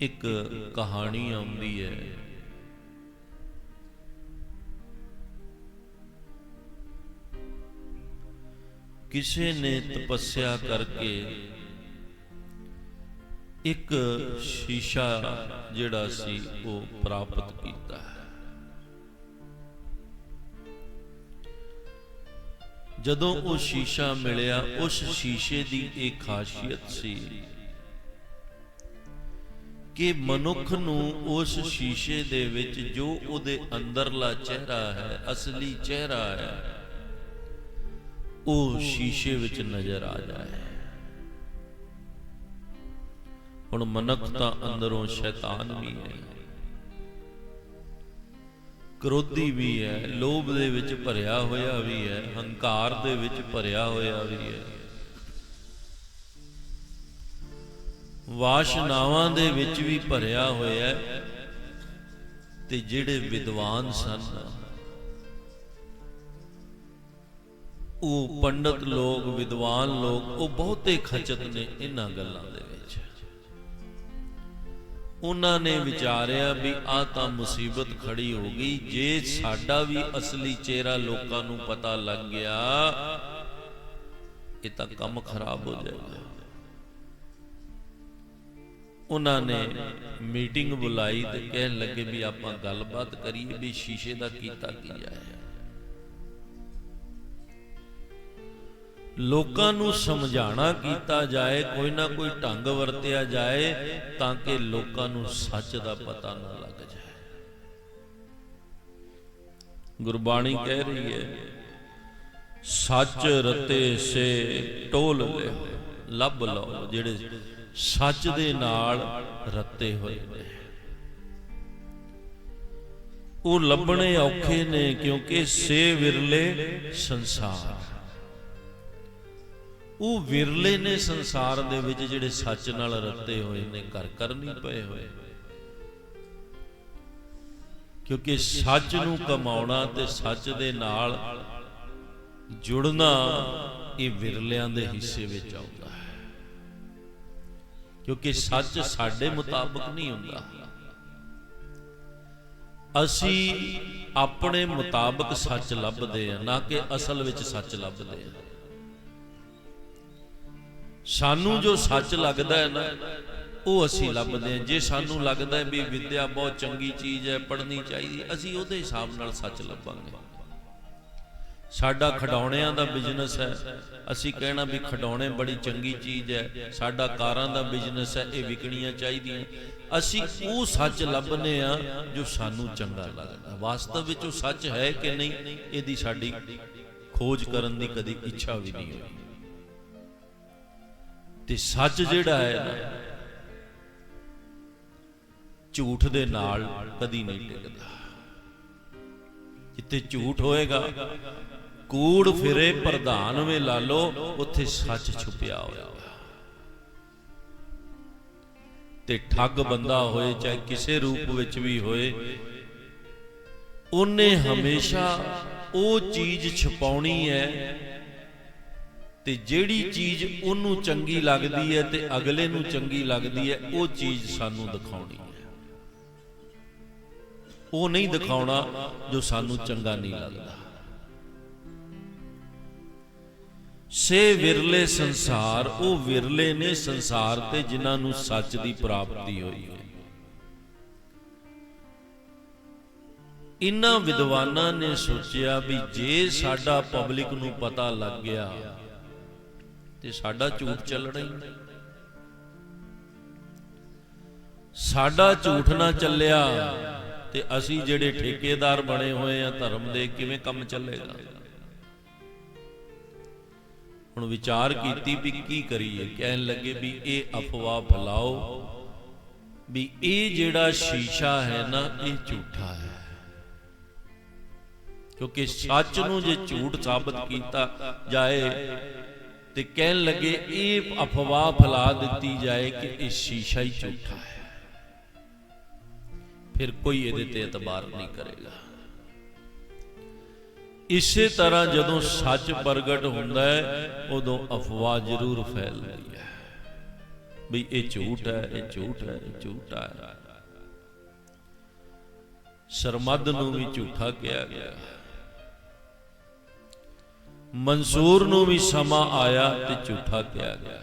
ਇੱਕ ਕਹਾਣੀ ਆਉਂਦੀ ਹੈ। ਕਿਸੇ ਨੇ ਤਪੱਸਿਆ ਕਰਕੇ ਇੱਕ ਸ਼ੀਸ਼ਾ ਜਿਹੜਾ ਸੀ ਉਹ ਪ੍ਰਾਪਤ ਕੀਤਾ ਹੈ। ਜਦੋਂ ਉਹ ਸ਼ੀਸ਼ਾ ਮਿਲਿਆ, ਉਸ ਸ਼ੀਸ਼ੇ ਦੀ ਇਹ ਖਾਸੀਅਤ ਸੀ ਕਿ ਮਨੁੱਖ ਨੂੰ ਉਸ ਸ਼ੀਸ਼ੇ ਦੇ ਵਿੱਚ ਜੋ ਉਹਦੇ ਅੰਦਰਲਾ ਚਿਹਰਾ ਹੈ, ਅਸਲੀ ਚਿਹਰਾ ਹੈ, ਉਹ ਸ਼ੀਸ਼ੇ ਵਿੱਚ ਨਜ਼ਰ ਆ ਜਾਏ। ਹੁਣ ਮਨੁੱਖ ਤਾਂ ਅੰਦਰੋਂ ਸ਼ੈਤਾਨ ਵੀ ਹੈ। ਕ੍ਰੋਧੀ ਵੀ ਹੈ, ਲੋਭ ਦੇ ਵਿੱਚ ਭਰਿਆ ਹੋਇਆ ਵੀ ਹੈ, ਹੰਕਾਰ ਦੇ ਵਿੱਚ ਭਰਿਆ ਹੋਇਆ ਵੀ ਹੈ। ਵਾਸ਼ਨਾਵਾਂ ਦੇ ਵਿੱਚ ਵੀ ਭਰਿਆ ਹੋਇਆ ਤੇ ਜਿਹੜੇ ਵਿਦਵਾਨ ਸਨ, ਉਹ ਪੰਡਤ ਲੋਕ, ਵਿਦਵਾਨ ਲੋਕ, ਉਹ ਬਹੁਤੇ ਖਚਤ ਨੇ ਇਹਨਾਂ ਗੱਲਾਂ ਦੇ ਵਿੱਚ। ਉਹਨਾਂ ਨੇ ਵਿਚਾਰਿਆ ਵੀ ਆ ਤਾਂ ਮੁਸੀਬਤ ਖੜੀ ਹੋ ਗਈ, ਜੇ ਸਾਡਾ ਵੀ ਅਸਲੀ ਚਿਹਰਾ ਲੋਕਾਂ ਨੂੰ ਪਤਾ ਲੱਗ ਗਿਆ, ਇਹ ਤਾਂ ਕੰਮ ਖਰਾਬ ਹੋ ਜਾਏਗਾ। ਉਹਨਾਂ ਨੇ ਮੀਟਿੰਗ ਬੁਲਾਈ ਤੇ ਕਹਿਣ ਲੱਗੇ ਵੀ ਆਪਾਂ ਗੱਲਬਾਤ ਕਰੀਏ ਵੀ ਸ਼ੀਸ਼ੇ ਦਾ ਕੀਤਾ ਕੀ ਜਾਏ ਲੋਕਾਂ ਨੂੰ ਸਮਝਾਣਾ ਕੀਤਾ ਜਾਏ, ਕੋਈ ਨਾ ਕੋਈ ਢੰਗ ਵਰਤਿਆ ਜਾਏ ਤਾਂ ਕਿ ਲੋਕਾਂ ਨੂੰ ਸੱਚ ਦਾ ਪਤਾ ਨਾ ਲੱਗ ਜਾਏ। ਗੁਰਬਾਣੀ ਕਹਿ ਰਹੀ ਹੈ, ਸੱਚ ਰਤੇ ਸੇ ਟੋਲ ਲੈ, ਲੱਭ ਲਓ ਜਿਹੜੇ ਸੱਚ ਦੇ ਨਾਲ ਰੱਤੇ ਹੋਏ ਨੇ। ਉਹ ਲੱਭਣੇ ਔਖੇ ਨੇ ਕਿਉਂਕਿ ਸੇ ਵਿਰਲੇ ਸੰਸਾਰ। ਉਹ ਵਿਰਲੇ ਨੇ ਸੰਸਾਰ ਦੇ ਵਿੱਚ ਜਿਹੜੇ ਸੱਚ ਨਾਲ ਰੱਤੇ ਹੋਏ ਨੇ, ਘਰ ਕਰ ਨਹੀਂ ਪਏ ਹੋਏ। ਕਿਉਂਕਿ ਸੱਚ ਨੂੰ ਕਮਾਉਣਾ ਤੇ ਸੱਚ ਦੇ ਨਾਲ ਜੁੜਨਾ ਇਹ ਵਿਰਲਿਆਂ ਦੇ ਹਿੱਸੇ ਵਿੱਚ ਆਉਂਦਾ ਹੈ। ਕਿਉਂਕਿ ਸੱਚ ਸਾਡੇ ਮੁਤਾਬਕ ਨਹੀਂ ਹੁੰਦਾ। ਅਸੀਂ ਆਪਣੇ ਮੁਤਾਬਕ ਸੱਚ ਲੱਭਦੇ ਆ ਨਾ ਕਿ ਅਸਲ ਵਿੱਚ ਸੱਚ ਲੱਭਦੇ ਆ ਸਾਨੂੰ ਜੋ ਸੱਚ ਲੱਗਦਾ ਹੈ ਨਾ ਉਹ ਅਸੀਂ ਲੱਭਦੇ ਹਾਂ। ਜੇ ਸਾਨੂੰ ਲੱਗਦਾ ਹੈ ਵੀ ਵਿਦਿਆ ਬਹੁਤ ਚੰਗੀ ਚੀਜ਼ ਹੈ ਪੜ੍ਹਨੀ ਚਾਹੀਦੀ ਅਸੀਂ ਉਹਦੇ ਹਿਸਾਬ ਨਾਲ ਸੱਚ ਲੱਭਾਂਗੇ। ਸਾਡਾ ਖਡਾਉਣਿਆਂ ਦਾ ਬਿਜ਼ਨਸ ਹੈ। ਅਸੀਂ ਕਹਿਣਾ ਵੀ ਖਡਾਉਣੇ ਬੜੀ ਚੰਗੀ ਚੀਜ਼ ਹੈ। ਸਾਡਾ ਕਾਰਾਂ ਦਾ ਬਿਜ਼ਨਸ ਹੈ, ਇਹ ਵਿਕਣੀਆਂ ਚਾਹੀਦੀਆਂ। ਅਸੀਂ ਉਹ ਸੱਚ ਲੱਭਨੇ ਆ ਜੋ ਸਾਨੂੰ ਚੰਗਾ ਲੱਗਦਾ। ਵਾਸਤਵ ਵਿੱਚ ਉਹ ਸੱਚ ਹੈ ਕਿ ਨਹੀਂ, ਇਹਦੀ ਸਾਡੀ ਖੋਜ ਕਰਨ ਦੀ ਕਦੀ ਇੱਛਾ ਵੀ ਨਹੀਂ ਹੋਈ। ਤੇ ਸੱਚ ਜਿਹੜਾ ਹੈ ਨਾ, ਝੂਠ ਦੇ ਨਾਲ ਕਦੀ ਨਹੀਂ ਟਿਕਦਾ। ਜਿੱਥੇ ਝੂਠ ਹੋਏਗਾ ਕੂੜ ਫਿਰੇ ਪ੍ਰਧਾਨ ਵੇ ਲਾ ਲੋ ਉੱਥੇ ਸੱਚ ਛੁਪਿਆ ਹੋਇਆ। ਤੇ ਠੱਗ ਬੰਦਾ ਹੋਏ, ਚਾਹੇ ਕਿਸੇ ਰੂਪ ਵਿੱਚ ਵੀ ਹੋਏ, ਉਹਨੇ ਹਮੇਸ਼ਾ ਉਹ ਚੀਜ਼ ਛੁਪਾਉਣੀ ਹੈ, ਤੇ ਜਿਹੜੀ ਚੀਜ਼ ਉਹਨੂੰ ਚੰਗੀ ਲੱਗਦੀ ਹੈ ਤੇ ਅਗਲੇ ਨੂੰ ਚੰਗੀ ਲੱਗਦੀ ਹੈ, ਉਹ ਚੀਜ਼ ਸਾਨੂੰ ਦਿਖਾਉਣੀ ਹੈ। ਉਹ ਨਹੀਂ ਦਿਖਾਉਣਾ ਜੋ ਸਾਨੂੰ ਚੰਗਾ ਨਹੀਂ ਲੱਗਦਾ। ਸੇ ਵਿਰਲੇ ਸੰਸਾਰ, ਉਹ ਵਿਰਲੇ ਨੇ ਸੰਸਾਰ ਤੇ ਜਿਨ੍ਹਾਂ ਨੂੰ ਸੱਚ ਦੀ ਪ੍ਰਾਪਤੀ ਹੋਈ ਹੈ। ਇਨ੍ਹਾਂ ਵਿਦਵਾਨਾਂ ਨੇ ਸੋਚਿਆ ਵੀ ਜੇ ਸਾਡਾ ਪਬਲਿਕ ਨੂੰ ਪਤਾ ਲੱਗ ਗਿਆ ਤੇ ਸਾਡਾ ਝੂਠ ਚੱਲਣਾ ਹੀ ਸਾਡਾ ਝੂਠ ਨਾ ਚੱਲਿਆ ਤੇ ਅਸੀਂ ਜਿਹੜੇ ਠੇਕੇਦਾਰ ਬਣੇ ਹੋਏ ਆ ਧਰਮ ਦੇ ਕਿਵੇਂ ਕੰਮ ਚੱਲੇਗਾ? ਹੁਣ ਵਿਚਾਰ ਕੀਤੀ ਵੀ ਕੀ ਕਰੀਏ? ਕਹਿਣ ਲੱਗੇ ਵੀ ਇਹ ਅਫਵਾਹ ਫੈਲਾਓ ਵੀ ਇਹ ਜਿਹੜਾ ਸ਼ੀਸ਼ਾ ਹੈ ਨਾ, ਇਹ ਝੂਠਾ ਹੈ। ਕਿਉਂਕਿ ਸੱਚ ਨੂੰ ਜੇ ਝੂਠ ਸਾਬਤ ਕੀਤਾ ਜਾਏ ਤੇ ਕਹਿਣ ਲੱਗੇ ਇਹ ਅਫਵਾਹ ਫੈਲਾ ਦਿੱਤੀ ਜਾਏ ਕਿ ਇਹ ਸ਼ੀਸ਼ਾ ਹੀ ਝੂਠਾ ਹੈ। ਫਿਰ ਕੋਈ ਇਹਦੇ ਤੇ ਇਤਬਾਰ ਨਹੀਂ ਕਰੇਗਾ। ਇਸੇ ਤਰ੍ਹਾਂ ਜਦੋਂ ਸੱਚ ਪ੍ਰਗਟ ਹੁੰਦਾ ਹੈ, ਉਦੋਂ ਅਫਵਾਹ ਜ਼ਰੂਰ ਫੈਲਦੀ ਹੈ। ਵੀ ਇਹ ਝੂਠ ਹੈ, ਇਹ ਝੂਠ ਹੈ, ਇਹ ਝੂਠਾ ਹੈ। ਸਰਮਦ ਨੂੰ ਵੀ ਝੂਠਾ ਕਿਹਾ ਗਿਆ। ਮਨਸੂਰ ਨੂੰ ਵੀ ਸਮਾਂ ਆਇਆ ਤੇ ਝੂਠਾ ਕਿਹਾ ਗਿਆ।